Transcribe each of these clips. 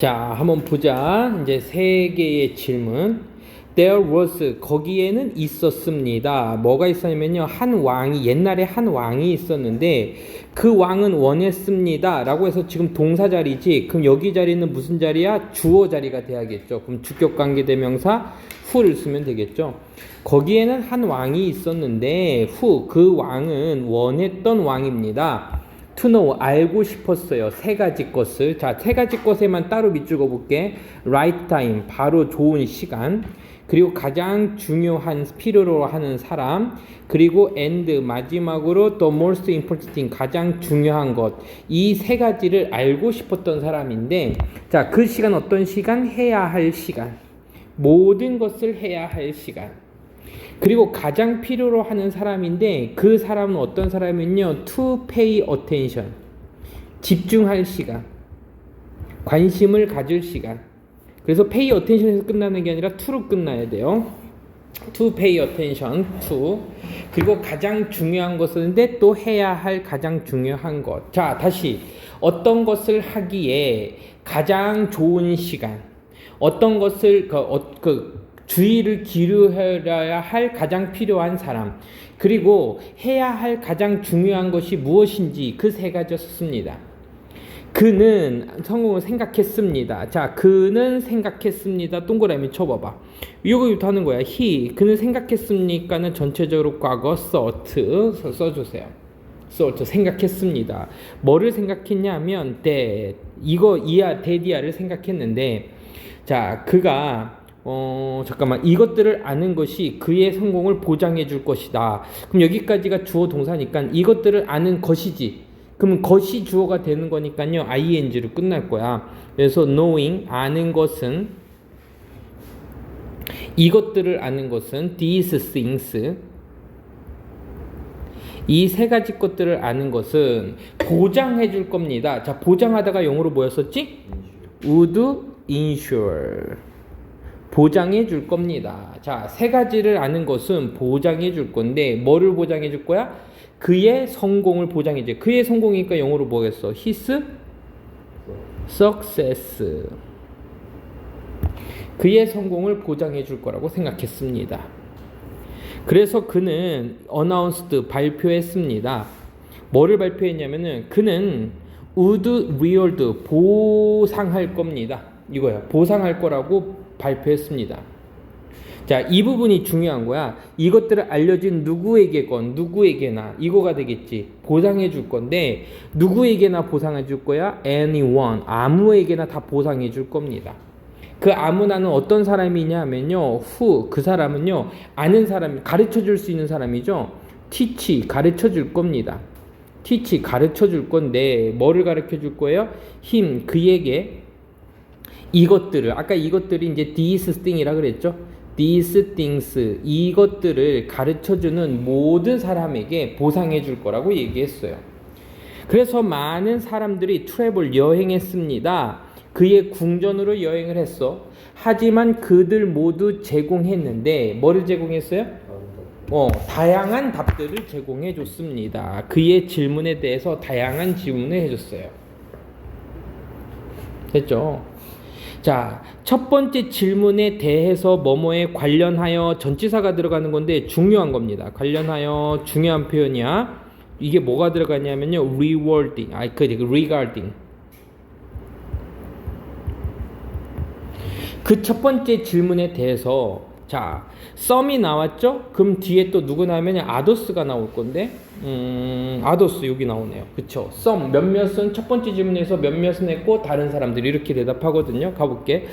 자, 한번 보자. 이제 세 개의 질문. There was 거기에는 있었습니다. 뭐가 있었냐면요. 한 왕이 옛날에 한 왕이 있었는데 그 왕은 원했습니다라고 해서 지금 동사 자리지. 그럼 여기 자리는 무슨 자리야? 주어 자리가 돼야겠죠. 그럼 주격 관계 대명사 후를 쓰면 되겠죠. 거기에는 한 왕이 있었는데 후 그 왕은 원했던 왕입니다. To know 알고 싶었어요. 세 가지 것을. 자, 세 가지 것에만 따로 밑줄거 볼게. right time 바로 좋은 시간. 그리고 가장 중요한 필요로 하는 사람. 그리고 and 마지막으로 the most important thing 가장 중요한 것. 이 세 가지를 알고 싶었던 사람인데 자, 그 시간 어떤 시간? 해야 할 시간. 모든 것을 해야 할 시간. 그리고 가장 필요로 하는 사람인데 그 사람은 어떤 사람이면요. to pay attention. 집중할 시간. 관심을 가질 시간. 그래서 pay attention에서 끝나는 게 아니라 to로 끝나야 돼요. to pay attention to. 그리고 가장 중요한 것인데 또 해야 할 가장 중요한 것. 자, 다시 어떤 것을 하기에 가장 좋은 시간. 어떤 것을 그, 어, 그 주의를 기울여야 할 가장 필요한 사람, 그리고 해야 할 가장 중요한 것이 무엇인지 그 세 가지 썼습니다. 그는 성공을 생각했습니다. 자, 그는 생각했습니다. 동그라미 쳐봐봐. 이거부터 하는 거야. he, 그는 생각했습니까는 전체적으로 과거 thought 써주세요. thought 생각했습니다. 뭐를 생각했냐면 that 이거 이하 데디아를 생각했는데 자, 그가 어, 잠깐만. 이것들을 아는 것이 그의 성공을 보장해 줄 것이다. 그럼 여기까지가 주어 동사니까 이것들을 아는 것이지. 그럼 것이 주어가 되는 거니까요. ing로 끝날 거야. 그래서 knowing 아는 것은 이것들을 아는 것은 these things 이 세 가지 것들을 아는 것은 보장해 줄 겁니다. 자, 보장하다가 영어로 뭐였었지? would insure 보장해 줄 겁니다. 자, 세 가지를 아는 것은 보장해 줄 건데 뭐를 보장해 줄 거야? 그의 성공을 보장해 줘. 그의 성공이니까 영어로 뭐겠어? his success. 그의 성공을 보장해 줄 거라고 생각했습니다. 그래서 그는 announced 발표했습니다. 뭐를 발표했냐면은 그는 would reward 보상할 겁니다. 이거야. 보상할 거라고 발표했습니다. 자, 이 부분이 중요한 거야. 이것들을 알려진 누구에게건 누구에게나 이거가 되겠지. 보상해 줄 건데 누구에게나 보상해 줄 거야? anyone. 아무에게나 다 보상해 줄 겁니다. 그 아무나는 어떤 사람이냐면요. who 그 사람은요. 아는 사람, 가르쳐 줄 수 있는 사람이죠. teach 가르쳐 줄 겁니다. teach 가르쳐 줄 건데 뭐를 가르쳐 줄 거예요? him 그에게 이것들을 아까 이것들이 이제 these thing이라 그랬죠. these things 이것들을 가르쳐 주는 모든 사람에게 보상해 줄 거라고 얘기했어요. 그래서 많은 사람들이 트래블 여행했습니다. 그의 궁전으로 여행을 했어. 하지만 그들 모두 제공했는데 뭐를 제공했어요? 어, 다양한 답들을 제공해 줬습니다. 그의 질문에 대해서 다양한 질문을 해 줬어요. 됐죠? 자, 첫 번째 질문에 대해서 뭐뭐에 관련하여 전치사가 들어가는 건데 중요한 겁니다. 관련하여 중요한 표현이야. 이게 뭐가 들어가냐면요. rewarding. 아, 그 regarding. 그 첫 번째 질문에 대해서 자, 썸이 나왔죠? 그럼 뒤에 또 누구 나오면 아도스가 나올 건데, 음, 아도스 여기 나오네요. 그쵸? 썸, 몇몇은 첫 번째 질문에서 몇몇은 했고, 다른 사람들이 이렇게 대답하거든요. 가볼게.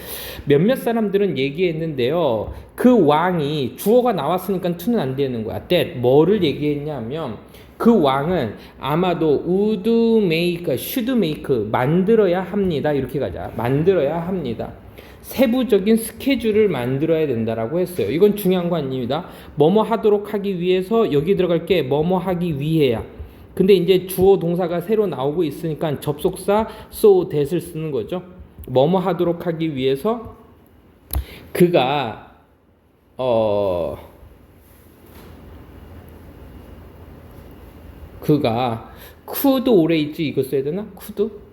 몇몇 사람들은 얘기했는데요. 그 왕이 주어가 나왔으니까 투는 안 되는 거야. that. 뭐를 얘기했냐면, 그 왕은 아마도 would make, should make, 만들어야 합니다. 이렇게 가자. 만들어야 합니다. 세부적인 스케줄을 만들어야 된다라고 했어요. 이건 중요한 거 아닙니다. 뭐뭐 하도록 하기 위해서 여기 들어갈 게 뭐뭐 하기 위해야. 근데 이제 주어 동사가 새로 나오고 있으니까 접속사 so that을 쓰는 거죠. 뭐뭐 하도록 하기 위해서 그가 어 그가 오래 있지 이거 써야 되나? could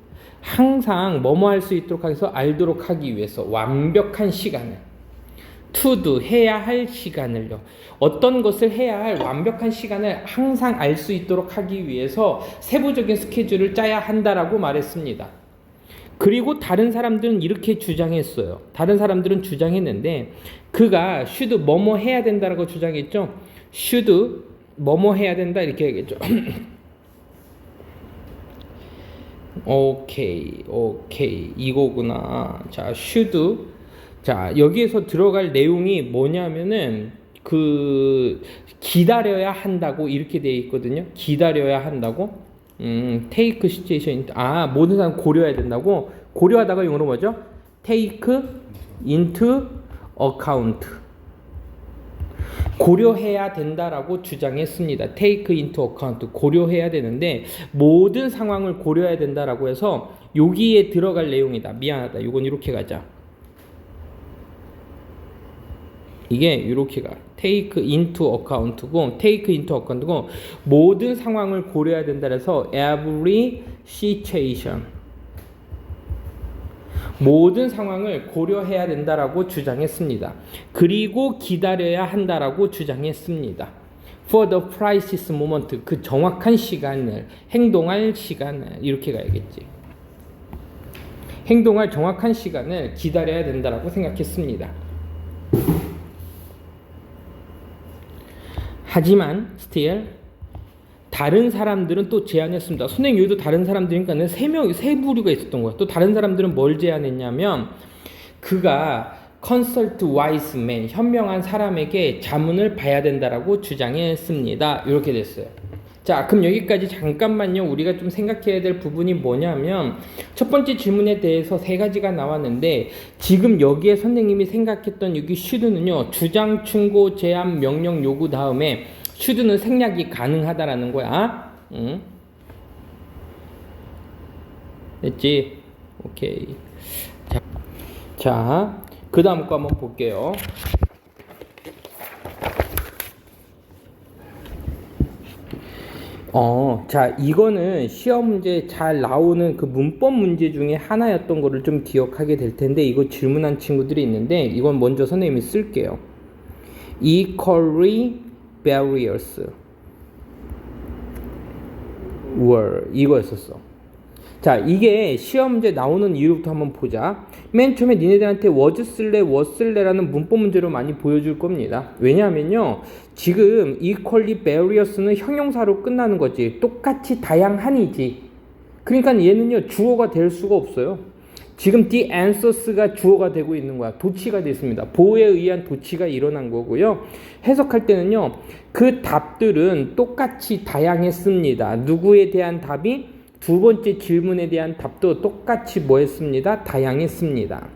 항상 뭐뭐 할 수 있도록 해서 알도록 하기 위해서 완벽한 시간을 do 해야 할 시간을요. 어떤 것을 해야 할 완벽한 시간을 항상 알 수 있도록 하기 위해서 세부적인 스케줄을 짜야 한다라고 말했습니다. 그리고 다른 사람들은 이렇게 주장했어요. 다른 사람들은 주장했는데 그가 should 뭐뭐 해야 된다라고 주장했죠. should 뭐뭐 해야 된다 이렇게 얘기했죠. 오케이, 오케이, 이거구나. 자, should. 자, 여기에서 들어갈 내용이 뭐냐면은, 그, 기다려야 한다고 이렇게 되어 있거든요. 기다려야 한다고. 음, take situation. 아, 모든 사람 고려해야 된다고. 고려하다가 영어로 뭐죠? take into account. 고려해야 된다라고 주장했습니다. take into account 고려해야 되는데 모든 상황을 고려해야 된다라고 해서 여기에 들어갈 내용이다. 미안하다. 이건 이렇게 가자. 이게 이렇게 가. take into account고 take into account고 모든 상황을 고려해야 된다 그래서 every situation 모든 상황을 고려해야 된다라고 주장했습니다. 그리고 기다려야 한다라고 주장했습니다. For the crisis moment 그 정확한 시간을 행동할 시간을 이렇게 가야겠지. 행동할 정확한 시간을 기다려야 된다라고 생각했습니다. 하지만 still 다른 사람들은 또 제안했습니다. 선생님 여기도 다른 사람들이니까는 세 명, 세 부류가 있었던 거예요. 또 다른 사람들은 뭘 제안했냐면 그가 wise man, 현명한 사람에게 자문을 봐야 된다라고 주장했습니다. 이렇게 됐어요. 자, 그럼 여기까지 잠깐만요. 우리가 좀 생각해야 될 부분이 뭐냐면 첫 번째 질문에 대해서 세 가지가 나왔는데 지금 여기에 선생님이 생각했던 여기 슈드는요. 주장, 충고, 제안, 명령, 요구 다음에 슈드는 생략이 가능하다라는 거야. 응? 됐지? 오케이. 자, 자, 그 다음 거 한번 볼게요. 어, 자, 이거는 시험 문제 잘 나오는 그 문법 문제 중에 하나였던 거를 좀 기억하게 될 텐데, 이거 질문한 친구들이 있는데, 이건 먼저 선생님이 쓸게요. Equally barriers were 이거였었어. 자, 이게 시험 문제 나오는 이유부터 한번 보자. 맨 처음에 니네들한테 was 쓸래, was 쓸래라는 문법 문제로 많이 보여줄 겁니다. 왜냐하면요, 지금 equally various는 형용사로 끝나는 거지. 똑같이 다양한이지. 그러니까 얘는요, 주어가 될 수가 없어요. 지금 the answers가 주어가 되고 있는 거야. 도치가 됐습니다. 보호에 의한 도치가 일어난 거고요. 해석할 때는요, 그 답들은 똑같이 다양했습니다. 누구에 대한 답이 두 번째 질문에 대한 답도 똑같이 뭐 했습니다? 다양했습니다.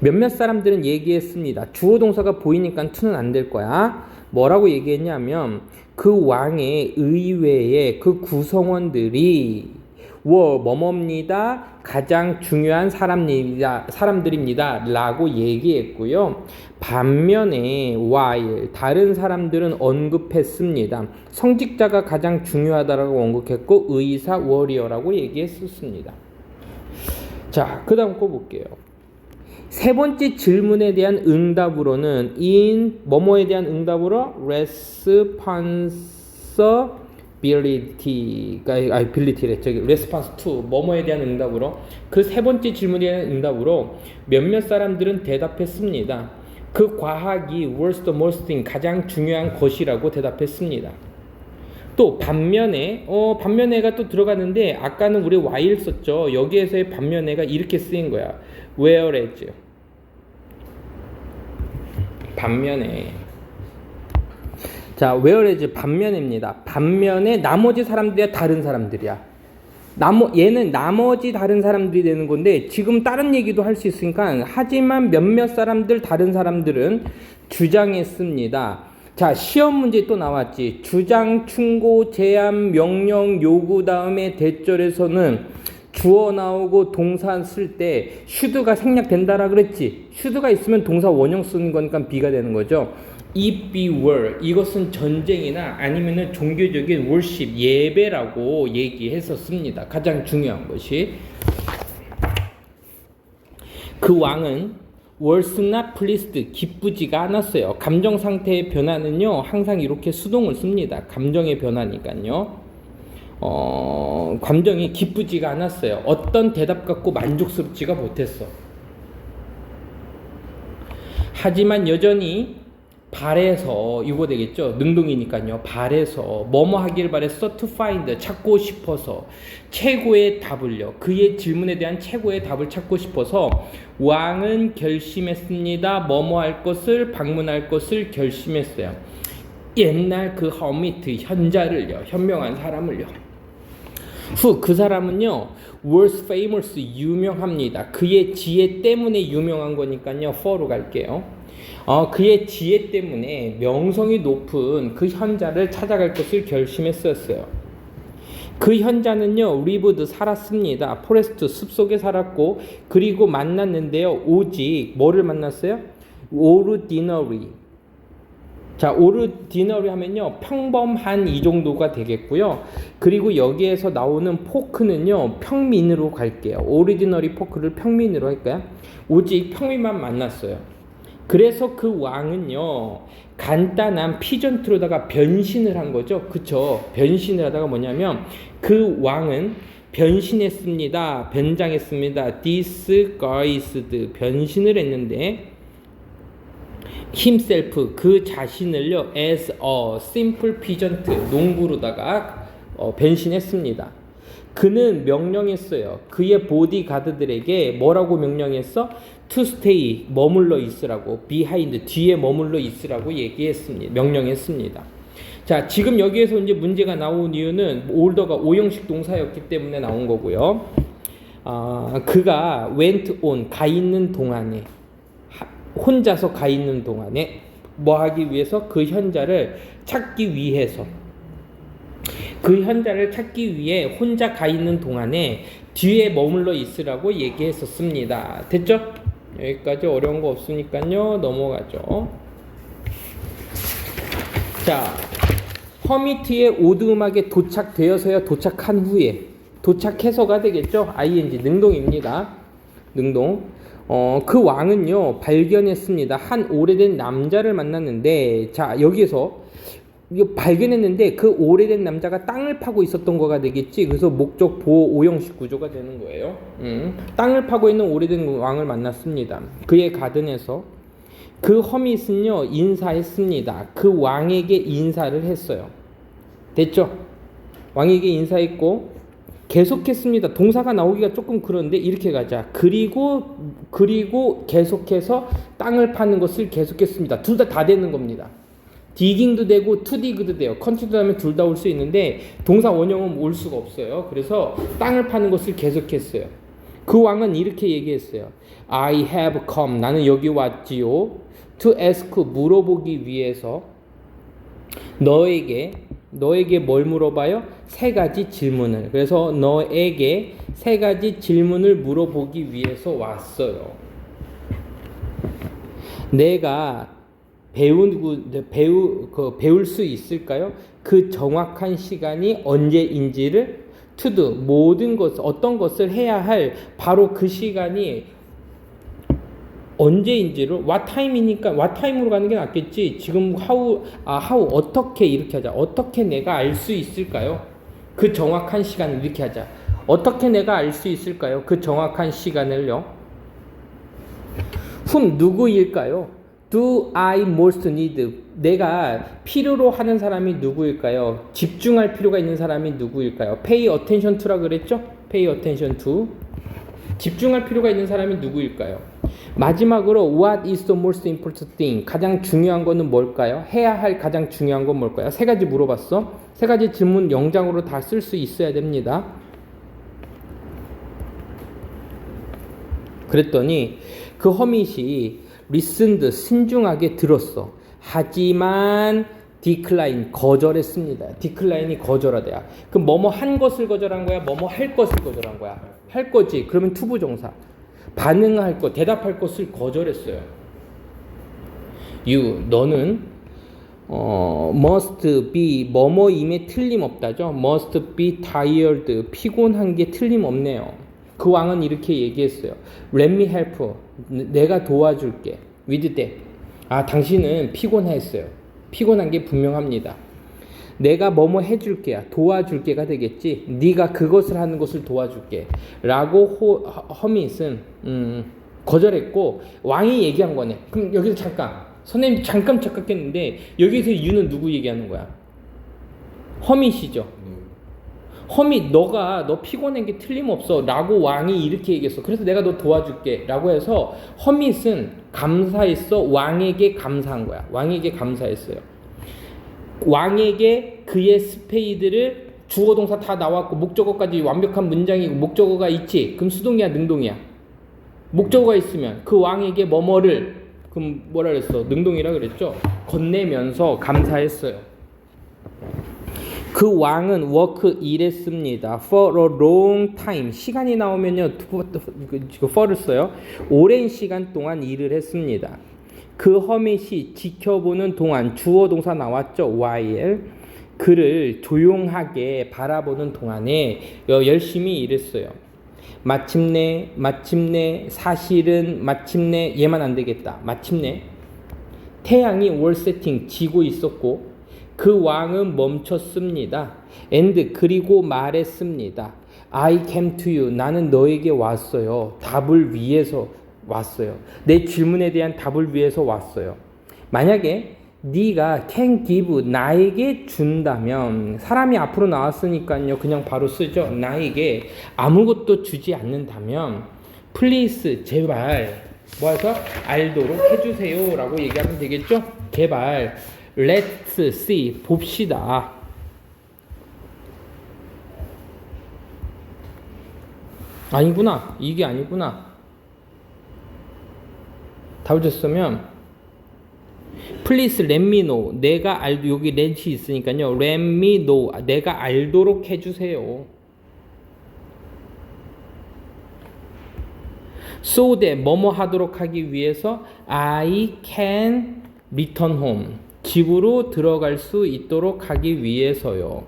몇몇 사람들은 얘기했습니다. 주어 동사가 보이니까 투는 안 될 거야. 뭐라고 얘기했냐면 그 왕의 의외의 그 구성원들이 워 뭐뭐입니다. 가장 중요한 사람입니다. 사람들입니다. 라고 얘기했고요. 반면에 while 다른 사람들은 언급했습니다. 성직자가 가장 중요하다라고 언급했고 의사 워리어라고 얘기했었습니다. 자, 그다음 거 볼게요. 세 번째 질문에 대한 응답으로는 in 뭐뭐에 대한 응답으로 responsibility가 아니 ability래 저기 response to 뭐뭐에 대한 응답으로 그 세 번째 질문에 대한 응답으로 몇몇 사람들은 대답했습니다. 그 과학이 worst most thing 가장 중요한 것이라고 대답했습니다. 또 반면에 어 반면에가 또 들어가는데 아까는 우리 while 썼죠. 여기에서의 반면에가 이렇게 쓰인 거야. whereas 반면에 자 whereas 반면입니다. 반면에 나머지 사람들이야 다른 사람들이야. 나머 얘는 나머지 다른 사람들이 되는 건데 지금 다른 얘기도 할 수 있으니까 하지만 몇몇 사람들 다른 사람들은 주장했습니다. 자 시험 문제 또 나왔지 주장 충고 제안 명령 요구 다음에 대절에서는 주어 나오고 동사 쓸 때 슈드가 생략된다라 그랬지 슈드가 있으면 동사 원형 쓰는 거니까 비가 되는 거죠 if be were 이것은 전쟁이나 아니면은 종교적인 worship 예배라고 얘기했었습니다 가장 중요한 것이 그 왕은 was not pleased 기쁘지가 않았어요. 감정 상태의 변화는요 항상 이렇게 수동을 씁니다. 감정의 변화니까요. 어, 감정이 기쁘지가 않았어요. 어떤 대답 갖고 만족스럽지가 못했어. 하지만 여전히 발에서 이거 되겠죠? 능동이니까요. 발에서 뭐뭐 하길 바랬어? To find 찾고 싶어서. 최고의 답을요. 그의 질문에 대한 최고의 답을 찾고 싶어서 왕은 결심했습니다. 뭐뭐 할 것을 방문할 것을 결심했어요. 옛날 그 허미트 현자를요. 현명한 사람을요 후 그 사람은요 was famous 유명합니다 그의 지혜 때문에 유명한 거니까요 for로 갈게요 어, 그의 지혜 때문에 명성이 높은 그 현자를 찾아갈 것을 결심했었어요. 그 현자는요, 리브드 살았습니다. 포레스트 숲속에 살았고, 그리고 만났는데요, 오직 뭐를 만났어요? 오르디너리. 자, 오르디너리 하면요, 평범한 이 정도가 되겠고요. 그리고 여기에서 나오는 포크는요, 평민으로 갈게요. 오리지너리 포크를 평민으로 할까요? 오직 평민만 만났어요. 그래서 그 왕은요 간단한 피전투로다가 변신을 한 거죠 그쵸 변신을 하다가 뭐냐면 그 왕은 변신했습니다 변장했습니다 disguised 변신을 했는데 himself 그 자신을요 as a simple peasant 농부로다가 어, 변신했습니다 그는 명령했어요 그의 보디가드들에게 뭐라고 명령했어 to stay 머물러 있으라고 behind 뒤에 머물러 있으라고 얘기했습니다. 명령했습니다. 자, 지금 여기에서 이제 문제가 나온 이유는 올더가 오형식 동사였기 때문에 나온 거고요. 아, 그가 went on 가 있는 동안에 혼자서 가 있는 동안에 뭐 하기 위해서 그 현자를 찾기 위해서 그 현자를 찾기 위해 혼자 가 있는 동안에 뒤에 머물러 있으라고 얘기했었습니다. 됐죠? 여기까지 어려운 거 없으니까요. 넘어가죠. 자, 허미트의 오드음악에 도착되어서야 도착한 후에 도착해서가 되겠죠. ing 능동입니다. 능동. 어, 그 왕은요 발견했습니다. 한 오래된 남자를 만났는데 자 여기에서 발견했는데 그 오래된 남자가 땅을 파고 있었던 거가 되겠지. 그래서 목적 보호 오형식 구조가 되는 거예요. 음, 땅을 파고 있는 오래된 왕을 만났습니다. 그의 가든에서 그 허밋은요 인사했습니다. 그 왕에게 인사를 했어요. 됐죠? 왕에게 인사했고 계속했습니다. 동사가 나오기가 조금 그런데 이렇게 가자. 그리고 그리고 계속해서 땅을 파는 것을 계속했습니다. 둘 다다 되는 겁니다. 디깅도 되고 투디그도 돼요. 컨티도 하면 둘 다 올 수 있는데 동사 원형은 올 수가 없어요. 그래서 땅을 파는 것을 계속했어요. 그 왕은 이렇게 얘기했어요. I have come. 나는 여기 왔지요. To ask 물어보기 위해서 너에게 너에게 뭘 물어봐요? 세 가지 질문을. 그래서 너에게 세 가지 질문을 물어보기 위해서 왔어요. 내가 배우고 배우 그 배울 수 있을까요? 그 정확한 시간이 언제인지를 투두 모든 것 어떤 것을 해야 할 바로 그 시간이 언제인지를 what time이니까 what time으로 가는 게 낫겠지. 지금 how 아 how 어떻게 이렇게 하자. 어떻게 내가 알 수 있을까요? 그 정확한 시간을 이렇게 하자. 어떻게 내가 알 수 있을까요? 그 정확한 시간을요. 흠 누구일까요? Do I most need? 내가 필요로 하는 사람이 누구일까요? 집중할 필요가 있는 사람이 누구일까요? Pay attention to라 그랬죠? Pay attention to. 집중할 필요가 있는 사람이 누구일까요? 마지막으로 What is the most important thing? 가장 중요한 거는 뭘까요? 해야 할 가장 중요한 건 뭘까요? 세 가지 물어봤어. 세 가지 질문 영장으로 다 쓸 수 있어야 됩니다. 그랬더니 그 허밋이 리슨드 신중하게 들었어. 하지만 디클라인 거절했습니다. 디클라인이 거절하대야. 그럼 뭐뭐 한 것을 거절한 거야? 뭐뭐 할 것을 거절한 거야? 할 거지. 그러면 투부 정사. 반응할 것, 대답할 것을 거절했어요. you 너는 어, must be 뭐뭐임에 틀림없다죠. must be tired 피곤한 게 틀림없네요. 그 왕은 이렇게 얘기했어요. Let me help. 내가 도와줄게. With that. 아, 당신은 피곤했어요. 피곤한 게 분명합니다. 내가 뭐뭐 해줄게야. 도와줄게가 되겠지. 네가 그것을 하는 것을 도와줄게. 라고 호, 허밋은 음, 거절했고 왕이 얘기한 거네. 그럼 여기서 잠깐 선생님 잠깐 착각했는데 여기서 유는 누구 얘기하는 거야? 허밋이죠. 허밋 너가 너 피곤한 게 틀림없어 라고 왕이 이렇게 얘기했어 그래서 내가 너 도와줄게 라고 해서 허밋은 감사했어 왕에게 감사한 거야 왕에게 감사했어요 왕에게 그의 스페이드를 주어 동사 다 나왔고 목적어까지 완벽한 문장이고 목적어가 있지 그럼 수동이야 능동이야 목적어가 있으면 그 왕에게 뭐뭐를 그럼 뭐라 그랬어 능동이라 그랬죠 건네면서 감사했어요 그 왕은 워크 일했습니다. For a long time. 시간이 나오면요. 그 for를 써요. 오랜 시간 동안 일을 했습니다. 그 허밋이 지켜보는 동안 주어 동사 나왔죠. while. 그를 조용하게 바라보는 동안에 열심히 일했어요. 마침내 마침내 사실은 마침내 얘만 안 되겠다. 마침내 태양이 월 세팅 지고 있었고 그 왕은 멈췄습니다. and 그리고 말했습니다. I came to you. 나는 너에게 왔어요. 답을 위해서 왔어요. 내 질문에 대한 답을 위해서 왔어요. 만약에 네가 can give 나에게 준다면 사람이 앞으로 나왔으니까요. 그냥 바로 쓰죠. 나에게 아무것도 주지 않는다면 please 제발 뭐해서 알도록 해주세요라고 얘기하면 되겠죠. 제발 Let's see. 봅시다. 아니구나. 이게 아니구나. Please let me know. 내가 알 여기 let이 있으니까요. Know. 내가 알도록 해주세요. So that 뭐뭐 하도록 하기 위해서 I can return home. 집으로 들어갈 수 있도록 하기 위해서요.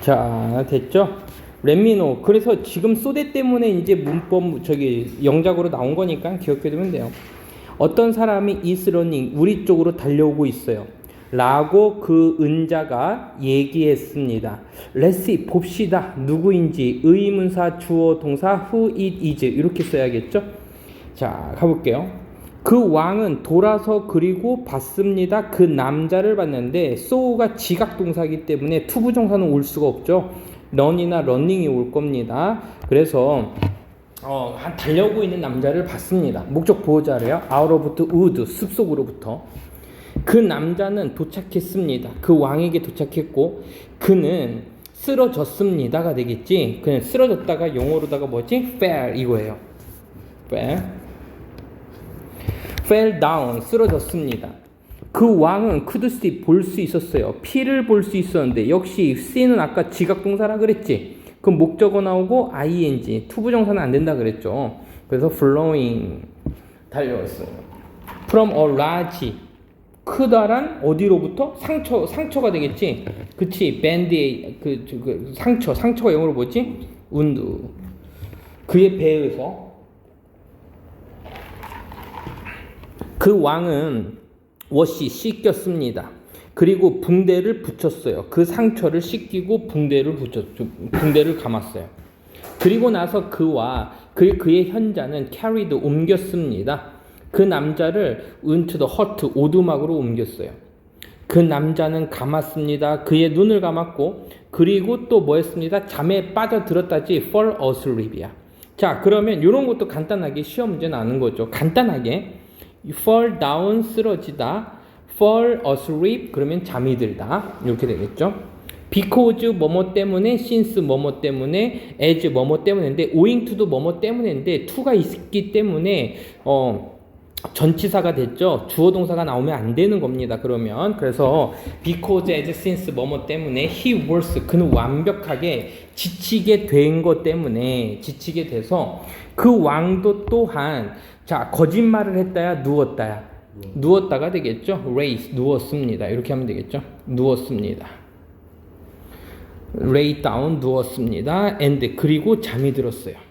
자, 됐죠? 렛미노. 그래서 지금 소대 때문에 이제 문법 저기 영작으로 나온 거니까 기억해 두면 돼요. 어떤 사람이 running 우리 쪽으로 달려오고 있어요. 라고 그 은자가 얘기했습니다. See, 봅시다. 누구인지 의문사 주어 동사 who it is 이렇게 써야겠죠? 자, 가볼게요. 그 왕은 돌아서 그리고 봤습니다. 그 남자를 봤는데 so가 지각 동사이기 때문에 투부정사는 올 수가 없죠. 런이나 런닝이 올 겁니다. 그래서 어, 한 달려오고 있는 남자를 봤습니다. 목적 보호자래요. the wood 숲속으로부터 그 남자는 도착했습니다. 그 왕에게 도착했고 그는 쓰러졌습니다가 되겠지. 그냥 쓰러졌다가 영어로다가 뭐지? fell 이거예요. fell fell down 쓰러졌습니다. 그 왕은 see 볼수 있었어요. 피를 볼 수 있었는데 역시 see는 아까 지각 동사라 그랬지. 그 목적어 나오고 ing 투부정사는 안 된다 그랬죠. 그래서 flowing 달려왔어요. from a large 크다란 어디로부터 상처 상처가 되겠지. 그치 밴드의 그, 그 상처 상처가 영어로 뭐지? 운드 그의 배에서 그 왕은 워시 씻겼습니다. 그리고 붕대를 붙였어요. 그 상처를 씻기고 붕대를 붙였죠. 붕대를 감았어요. 그리고 나서 그와 그, 그의 현자는 캐리드 옮겼습니다. 그 남자를 은투 더 허트 오두막으로 옮겼어요. 그 남자는 감았습니다. 그의 눈을 감았고 그리고 또 뭐했습니다. 잠에 빠져들었다지 fall asleep이야. 자 그러면 이런 것도 간단하게 시험 문제 나는 거죠. 간단하게 fall down 쓰러지다. Fall asleep 그러면 잠이 들다. 이렇게 되겠죠? Because 뭐뭐 때문에 since 뭐뭐 때문에 as 뭐뭐 때문인데 owing to도 뭐뭐 때문인데 to가 있기 때문에 어 전치사가 됐죠. 주어 동사가 나오면 안 되는 겁니다. 그러면 그래서 because as since 뭐뭐 때문에 he was 그는 완벽하게 지치게 된 것 때문에 지치게 돼서 그 왕도 또한 자, 거짓말을 했다야, 누웠다야. 누웠다가 되겠죠? raise, 누웠습니다. 이렇게 하면 되겠죠? 누웠습니다. lay down 누웠습니다. and 그리고 잠이 들었어요.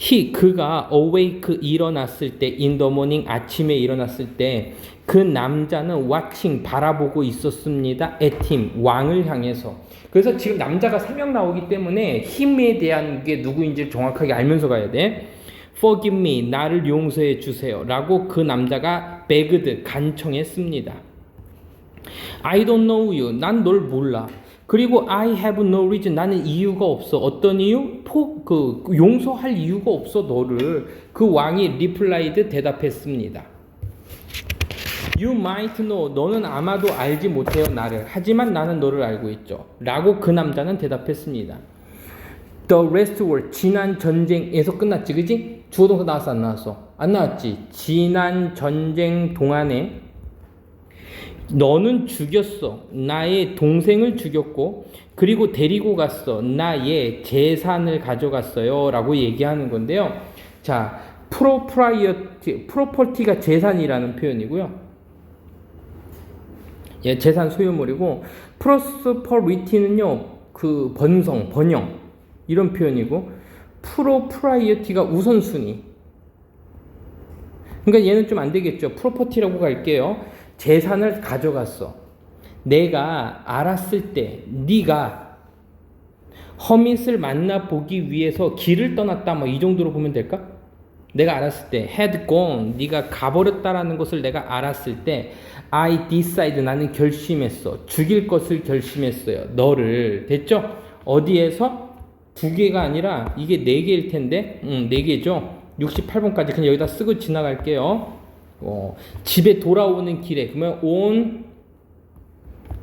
He 그가 awake 일어났을 때 in the morning 아침에 일어났을 때 그 남자는 watching 바라보고 있었습니다. at him 왕을 향해서. 그래서 지금 남자가 세명 나오기 때문에 힘에 대한 게 누구인지 정확하게 알면서 가야 돼. Forgive me, 나를 용서해 주세요. 라고 그 남자가 begged, 간청했습니다. I don't know you, 난 널 몰라. 그리고 I have no reason, 나는 이유가 없어. 어떤 이유? 포, 그, 용서할 이유가 없어, 너를. 그 왕이 replied, 대답했습니다. You might know, 너는 아마도 알지 못해요, 나를. 하지만 나는 너를 알고 있죠. 라고 그 남자는 대답했습니다. The rest were 지난 전쟁에서 끝났지, 그지? 주어동사 나왔어, 안 나왔어? 안 나왔지. 지난 전쟁 동안에 너는 죽였어. 나의 동생을 죽였고, 그리고 데리고 갔어. 나의 재산을 가져갔어요. 라고 얘기하는 건데요. 자, 프로프라이어티, 프로퍼티가 재산이라는 표현이고요. 예, 재산 소유물이고, 프로스퍼리티는요, 그 번성, 번영. 이런 표현이고, 프로프라이어티가 우선순위. 그러니까 얘는 좀 안 되겠죠. 프로퍼티라고 갈게요. 재산을 가져갔어. 내가 알았을 때 네가 허밋을 만나 보기 위해서 길을 떠났다 뭐 이 정도로 보면 될까? 내가 알았을 때 had gone 네가 가버렸다라는 것을 내가 알았을 때 I decide 나는 결심했어. 죽일 것을 결심했어요. 너를 됐죠? 어디에서 두 개가 아니라 이게 네 개일 텐데 음, 네 개죠. 68번까지 그냥 여기다 쓰고 지나갈게요. 어, 집에 돌아오는 길에 그러면 on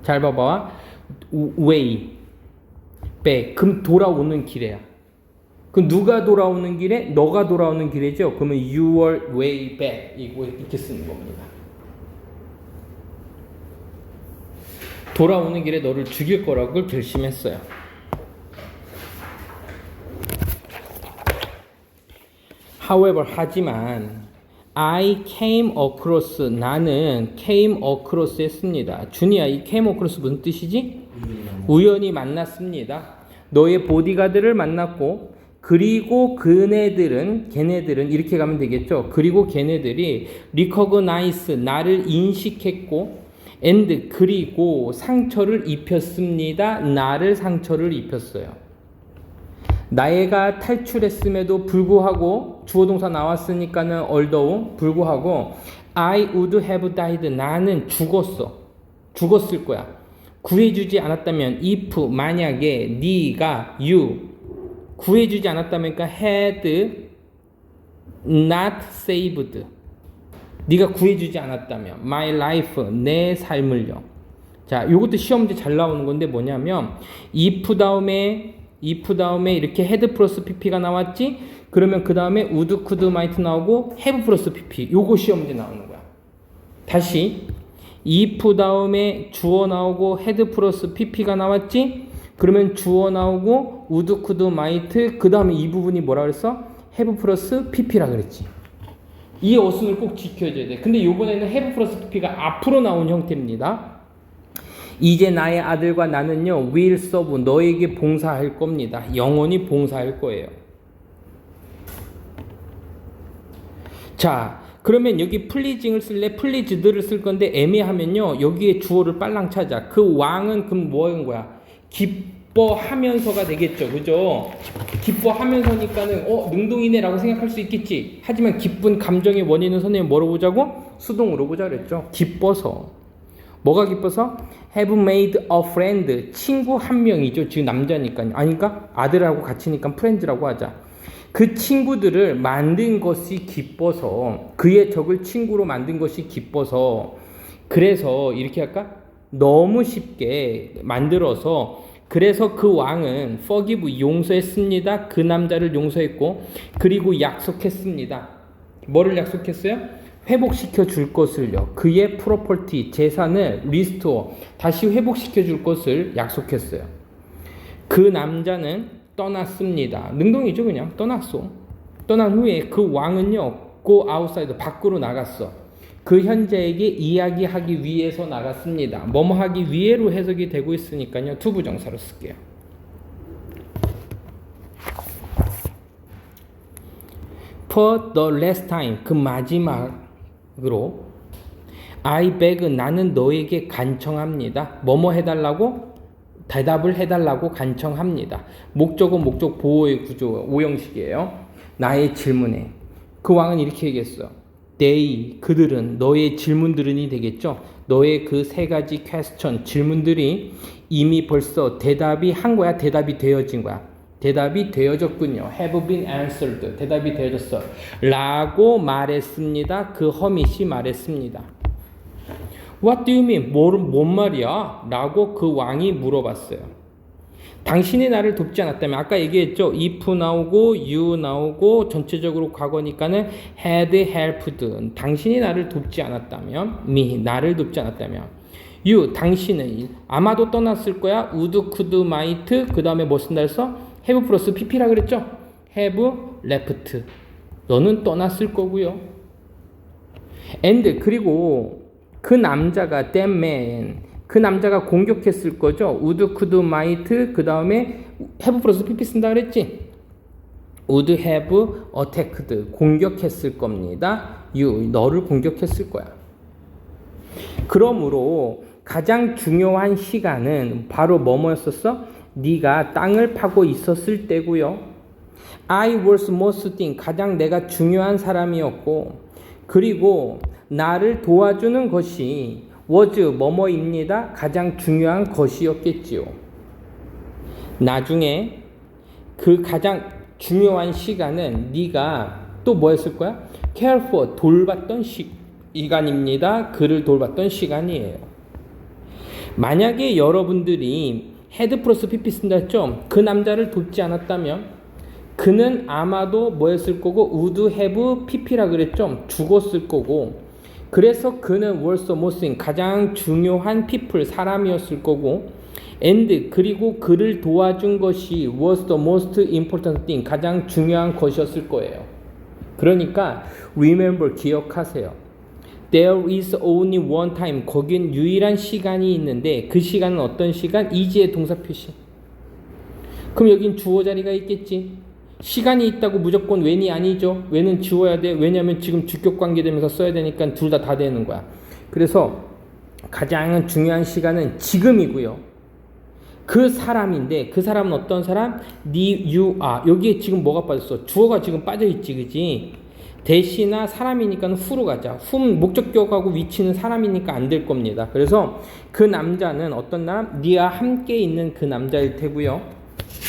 잘 봐봐 way back 그럼 돌아오는 길에야. 그럼 누가 돌아오는 길에 너가 돌아오는 길이죠. 그러면 your way back 이거 이렇게 쓰는 겁니다. 돌아오는 길에 너를 죽일 거라고 결심했어요. However, 하지만 I came across 나는 came across 했습니다. 준이야, 이 came across 무슨 뜻이지? 우연히 만났습니다. 너의 보디가드를 만났고 그리고 그네들은 걔네들은 이렇게 가면 되겠죠. 그리고 걔네들이 recognize 나를 인식했고 and 그리고 상처를 입혔습니다. 나를 상처를 입혔어요. 나애가 탈출했음에도 불구하고 주어 동사 나왔으니까는 although 불구하고 I would have died. 나는 죽었어. 죽었을 거야. 구해주지 않았다면 if 만약에 네가 you 구해주지 않았다면 그러니까 had not saved. 네가 구해주지 않았다면 my life 내 삶을요. 자 요것도 시험 문제 잘 나오는 건데 뭐냐면 if 다음에 if 다음에 이렇게 헤드 플러스 pp가 나왔지? 그러면 그 다음에 우드 쿠드 마이트 나오고 have 플러스 pp 요거 시험 문제 나오는 거야. 다시 if 다음에 주어 나오고 헤드 플러스 pp가 나왔지? 그러면 주어 나오고 우드 쿠드 마이트 그 다음에 이 부분이 뭐라 그랬어? have 플러스 pp라 그랬지. 이 어순을 꼭 지켜줘야 돼. 근데 요번에는 have 플러스 pp가 앞으로 나온 형태입니다. 이제 나의 아들과 나는요, will serve, 너에게 봉사할 겁니다. 영원히 봉사할 거예요. 자, 그러면 여기 플리징을 쓸래? 플리즈드를 쓸 건데 애매하면요, 여기에 주어를 빨랑 찾아. 그 왕은 그럼 뭐인 거야? 기뻐하면서가 되겠죠. 그죠? 기뻐하면서니까는, 어, 능동이네라고 생각할 수 있겠지. 하지만 기쁜 감정의 원인은 선생님 뭐로 보자고? 수동으로 보자 그랬죠. 기뻐서. 뭐가 기뻐서? have made a friend. 친구 한 명이죠. 지금 남자니까요. 아니까? 아들하고 같이니까 friend라고 하자. 그 친구들을 만든 것이 기뻐서, 그의 적을 친구로 만든 것이 기뻐서, 그래서 이렇게 할까? 너무 쉽게 만들어서, 그래서 그 왕은 forgive 용서했습니다. 그 남자를 용서했고, 그리고 약속했습니다. 뭐를 약속했어요? 회복시켜 줄 것을요. 그의 프로퍼티 재산을 리스토어 다시 회복시켜 줄 것을 약속했어요. 그 남자는 떠났습니다. 능동이죠, 그냥 떠났어. 떠난 후에 그 왕은요, go outside 밖으로 나갔어. 그 현자에게 이야기하기 위해서 나갔습니다. 뭐뭐 하기 위해로 해석이 되고 있으니까요. 투부정사로 쓸게요. For the last time 그 마지막으로 I beg 나는 너에게 간청합니다. 뭐뭐 해달라고? 대답을 해달라고 간청합니다. 목적은 목적 보호의 구조 오형식이에요. 나의 질문에 그 왕은 이렇게 얘기했어. They 그들은 너의 질문들은이 되겠죠. 너의 그 세 가지 퀘스천 질문들이 이미 벌써 대답이 한 거야. 대답이 되어진 거야. 대답이 되어졌군요. Have been answered. 대답이 되어졌어. 라고 말했습니다. 그 허밋이 말했습니다. What do you mean? 뭔, 뭔 말이야? 라고 그 왕이 물어봤어요. 당신이 나를 돕지 않았다면 아까 얘기했죠. if 나오고 you 나오고 전체적으로 과거니까는 had helped. 당신이 나를 돕지 않았다면 me 나를 돕지 않았다면 you 당신은 아마도 떠났을 거야. would could might 그 다음에 뭐 쓴다 해서 have 플러스 pp라 그랬죠. have left. 너는 떠났을 거고요. and 그리고 그 남자가 man 그 남자가 공격했을 거죠. would, could, might 그 다음에 have 플러스 pp 쓴다 그랬지. would have attacked 공격했을 겁니다. you 너를 공격했을 거야. 그러므로 가장 중요한 시간은 바로 뭐뭐였었어? 네가 땅을 파고 있었을 때고요. I was most thing 가장 내가 중요한 사람이었고 그리고 나를 도와주는 것이 was 뭐뭐입니다. 가장 중요한 것이었겠지요. 나중에 그 가장 중요한 시간은 네가 또 뭐였을 거야? care for 돌봤던 시간입니다. 그를 돌봤던 시간이에요. 만약에 여러분들이 헤드 플러스 pp 쓴다 했죠? 그 남자를 돕지 않았다면 그는 아마도 뭐였을 거고 would have pp라 그랬죠? 죽었을 거고 그래서 그는 most thing, 가장 중요한 people 사람이었을 거고 and 그리고 그를 도와준 것이 was the most important 가장 중요한 것이었을 거예요. 그러니까 remember 기억하세요. There is only one time. 거긴 유일한 시간이 있는데 그 시간은 어떤 시간? 이지의 동사 표시. 그럼 여긴 주어 자리가 있겠지. 시간이 있다고 무조건 when이 아니죠. when은 지워야 돼. 왜냐하면 지금 주격 관계되면서 써야 되니까 둘다다 되는 거야. 그래서 가장 중요한 시간은 지금이고요. 그 사람인데 그 사람은 어떤 사람? 니, 유, 아 여기에 지금 뭐가 빠졌어? 주어가 지금 빠져 있지, 그지? 대시나 사람이니까는 후로 가자. 후 목적격하고 위치는 사람이니까 안 될 겁니다. 그래서 그 남자는 어떤 사람? 니와 함께 있는 그 남자일 테고요.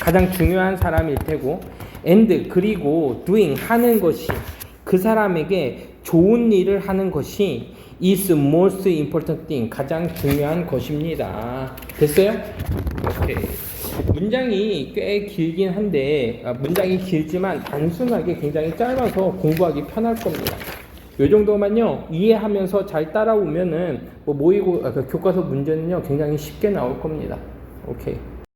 가장 중요한 사람일 테고 and 그리고 doing 하는 것이 그 사람에게 좋은 일을 하는 것이 is most important thing 가장 중요한 것입니다. 됐어요? 오케이. 문장이 꽤 길긴 한데 아, 문장이 길지만 단순하게 굉장히 짧아서 공부하기 편할 겁니다. 요 정도만요 이해하면서 잘 따라오면은 뭐 모의고 아, 그 교과서 문제는요 굉장히 쉽게 나올 겁니다. 오케이.